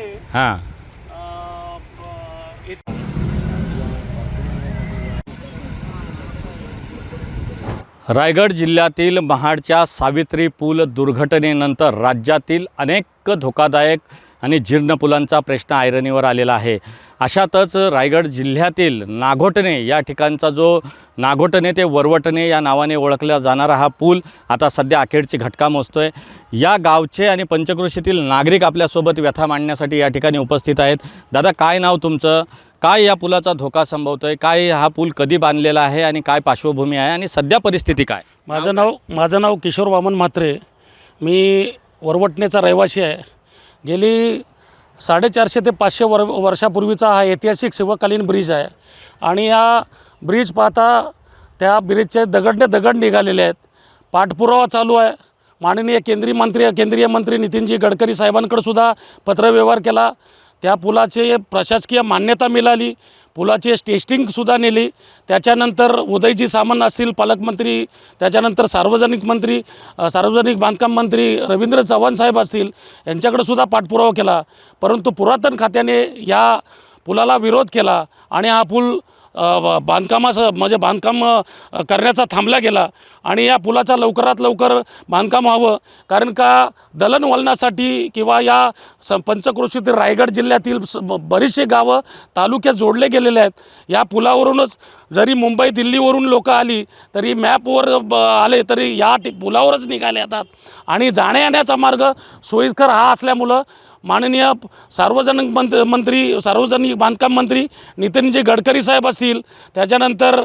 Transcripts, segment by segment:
आहे. हां. रायगड जिल्ह्यातील महाडच्या सावित्री पूल दुर्घटनेनंतर राज्यातील अनेक धोकादायक आणि जीर्ण पुलांचा प्रश्न ऐरणीवर आलेला आहे. अशातच रायगड जिल्ह्यातील नागोटणे या ठिकाणचा जो नागोटणे ते वरवटणे या नावाने ओळखला जाणारा हा पूल आता सध्या अखेरची घटका मोजतो आहे या गावचे आणि पंचक्रोशीतील नागरिक आपल्यासोबत व्यथा मांडण्यासाठी या ठिकाणी उपस्थित आहेत. दादा काय नाव तुमचं? काय या पुलाचा धोका संभवतो आहे काय हा पूल कधी बांधलेला आहे आणि काय पार्श्वभूमी आहे? आणि सध्या परिस्थिती काय? माझं नाव माझं नाव किशोर वामन म्हात्रे. मी वरवटणेचा रहिवासी आहे. गेली साडेचारशे ते पाचशे वर वर्षापूर्वीचा हा ऐतिहासिक शिवकालीन ब्रिज आहे. आणि या ब्रिज पाहता त्या ब्रिजचे दगडने दगड निघालेले आहेत. पाठपुरावा चालू आहे. माननीय केंद्रीय मंत्री केंद्रीय मंत्री नितीनजी गडकरी साहेबांकडे सुद्धा पत्रव्यवहार केला. त्या पुलाचे प्रशासकीय मान्यता मिळाली पुलाची टेस्टिंगसुद्धा नेली. त्याच्यानंतर उदयजी सामंत असतील पालकमंत्री त्याच्यानंतर सार्वजनिक मंत्री सार्वजनिक बांधकाम मंत्री रवींद्र चव्हाण साहेब असतील यांच्याकडे सुद्धा पाठपुरावा केला. परंतु पुरातन खात्याने या पुलाला विरोध केला आणि हा पूल बांधकामाचं म्हणजे बांधकाम करण्याचा थांबला गेला. आणि या पुलाचा लवकरात लवकर बांधकाम व्हावं. कारण का दळणवळणासाठी किंवा या स पंचक्रोशीतील रायगड जिल्ह्यातील स- बरीचसे गावं तालुक्यात जोडले गेलेले आहेत. या पुलावरूनच जरी मुंबई दिल्लीवरून लोक आली तरी मॅपवर ब आले तरी या पुलावरच निघाले येतात आणि जाण्यायेण्याचा मार्ग सोयीस्कर हा असल्यामुळं माननीय सार्वजनिक मंत मंत्री सार्वजनिक बांधकाम मंत्री नितीनजी गडकरी साहेब असतील त्याच्यानंतर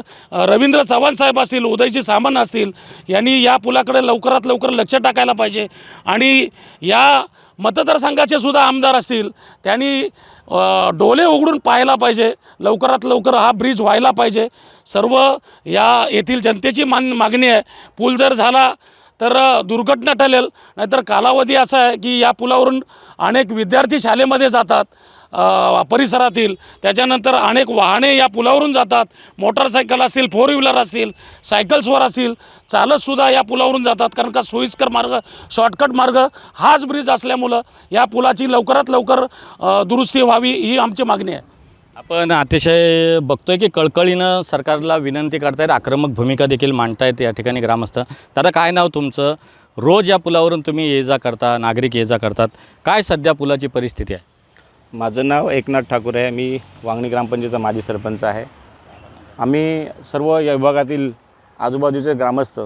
रवींद्र चव्हाण साहेब असतील उदयजी सामंत असतील यांनी या पुलाकडे लवकरात लवकर लक्ष टाकायला पाहिजे. आणि या मतदारसंघाचे सुद्धा आमदार असतील त्यांनी डोले उघडून पाहायला पाहिजे. लवकरात लवकर हा ब्रिज व्हायला पाहिजे. सर्व या येथील जनतेची मान मागणी आहे. पूल जर झाला तर दुर्घटना ठरेल नाहीतर कालावधी असा आहे की या पुलावरून अनेक विद्यार्थी शाळेमध्ये जातात परिसरातील. त्याच्यानंतर अनेक वाहने या पुलावरून जातात. मोटरसायकल असतील फोर व्हीलर असतील सायकल्सवर असतील चालतसुद्धा या पुलावरून जातात. कारण का सोयीस्कर मार्ग शॉर्टकट मार्ग हाच ब्रिज असल्यामुळं या पुलाची लवकरात लवकर दुरुस्ती व्हावी ही आमची मागणी आहे. आपण अतिशय बघतोय की कळकळीनं सरकारला विनंती करतायत आक्रमक भूमिका देखील मांडतायत या ठिकाणी ग्रामस्थ. दादा काय नाव तुमचं? रोज या पुलावरून तुम्ही ये जा करता नागरिक ये जा करतात. काय सध्या पुलाची परिस्थिती आहे? माझं नाव एकनाथ ठाकूर आहे. मी वांगणी ग्रामपंचायतचा माजी सरपंच आहे. आम्ही सर्व या विभागातील आजूबाजूचे ग्रामस्थ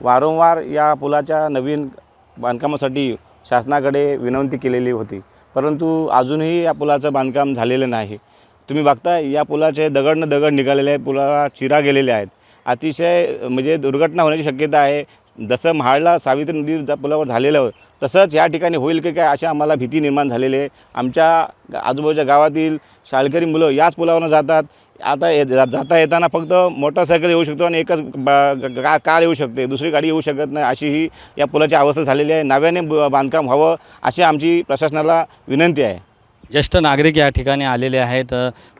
वारंवार या पुलाच्या नवीन बांधकामासाठी शासनाकडे विनंती केलेली होती. परंतु अजूनही या पुलाचं बांधकाम झालेलं नाही. तुम्ही बघता या पुलाचे दगड न दगड निघालेले आहेत पुलाला चिरा गेलेले आहेत. अतिशय म्हणजे दुर्घटना होण्याची शक्यता आहे. जसं महाडला सावित्री नदी त्या पुलावर झालेलं तसंच या ठिकाणी होईल की काय अशा आम्हाला भीती निर्माण झालेली आहे. आमच्या आजूबाजूच्या गावातील शाळकरी मुलं याच पुलावरनं जातात. आता ये जाता येताना फक्त मोटरसायकल येऊ शकतो आणि एकच बा- कार येऊ शकते दुसरी गाडी येऊ शकत नाही अशी ही या पुलाची अवस्था झालेली आहे. नव्याने ब- बांधकाम व्हावं अशी आमची प्रशासनाला विनंती आहे. ज्येष्ठ नागरिक या ठिकाणी आलेले आहेत.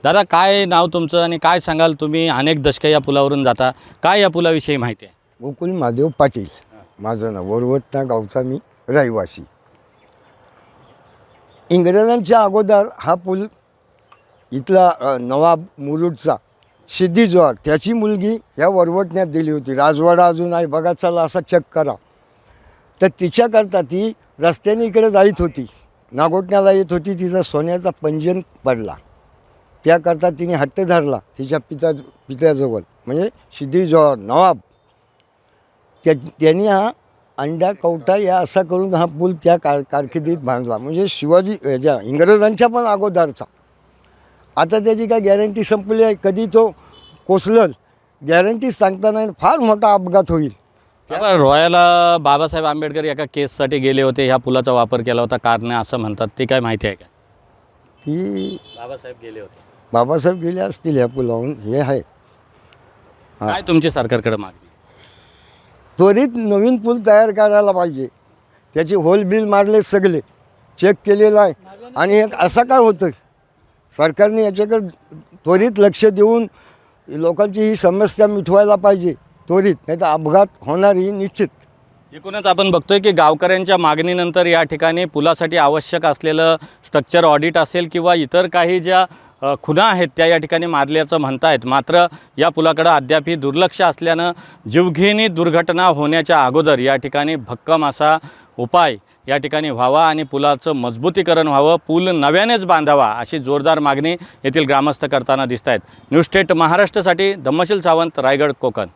दादा काय नाव तुमचं आणि काय सांगाल तुम्ही? अनेक दशकं या पुलावरून जाता. काय या पुलाविषयी माहिती आहे? गोकुल महादेव पाटील. माझं नाव वरवटना गावचा मी रहिवासी. इंग्रजांच्या अगोदर हा पूल इथला अ, नवाब मुरुडचा सिद्धी जोहर त्याची मुलगी या वरवटण्यात दिली होती. राजवाडा अजून आहे. बघा चला असा चेक करा. तर तिच्याकरता ती रस्त्याने इकडे जाईत होती. नागोटण्याला येत होती तिचा सोन्याचा पंजन पडला. त्याकरता तिने हट्ट धरला तिच्या पिता पित्याजवळ म्हणजे सिद्धी जोहर नवाब. त्या त्यांनी हा अंडा कवटा या असा करून हा पूल त्या कार कारकिर्दीत बांधला. म्हणजे शिवाजी ह्याच्या इंग्रजांच्या पण अगोदरचा. आता त्याची काय गॅरंटी संपली आहे? कधी तो कोसलल? गॅरंटी सांगताना फार मोठा अपघात होईल. बाबा रोयाला बाबासाहेब आंबेडकर एका केससाठी गेले होते ह्या पुलाचा वापर केला होता कारणे असं म्हणतात ते काय माहिती आहे का? की बाबासाहेब गेले होते. बाबासाहेब गेले असतील ह्या पुलावरून हे आहे. हा. काय तुमची सरकारकडे मागणी? त्वरित नवीन पूल तयार करायला पाहिजे. त्याचे होल बिल मारले सगळे चेक केलेलं आहे. आणि एक असं काय होतं सरकारने याच्याकडे त्वरित लक्ष देऊन लोकांची ही समस्या मिटवायला पाहिजे. त्वरित नाही तर अपघात होणार ही निश्चित. एकूणच आपण बघतोय की गावकऱ्यांच्या मागणीनंतर या ठिकाणी पुलासाठी आवश्यक असलेलं स्ट्रक्चर ऑडिट असेल किंवा इतर काही ज्या खुणा आहेत त्या या ठिकाणी मारल्याचं म्हणतायत. मात्र या पुलाकडं अद्यापही दुर्लक्ष असल्यानं जीवघेणी दुर्घटना होण्याच्या अगोदर या ठिकाणी भक्कम असा उपाय या ठिकाणी व्हावा आणि पुलाचं मजबूतीकरण व्हावं पूल नव्यानेच बांधावा अशी जोरदार मागणी येथील ग्रामस्थ करताना दिसत आहेत न्यूज स्टेट महाराष्ट्रासाठी धम्मशील सावंत रायगड कोकण.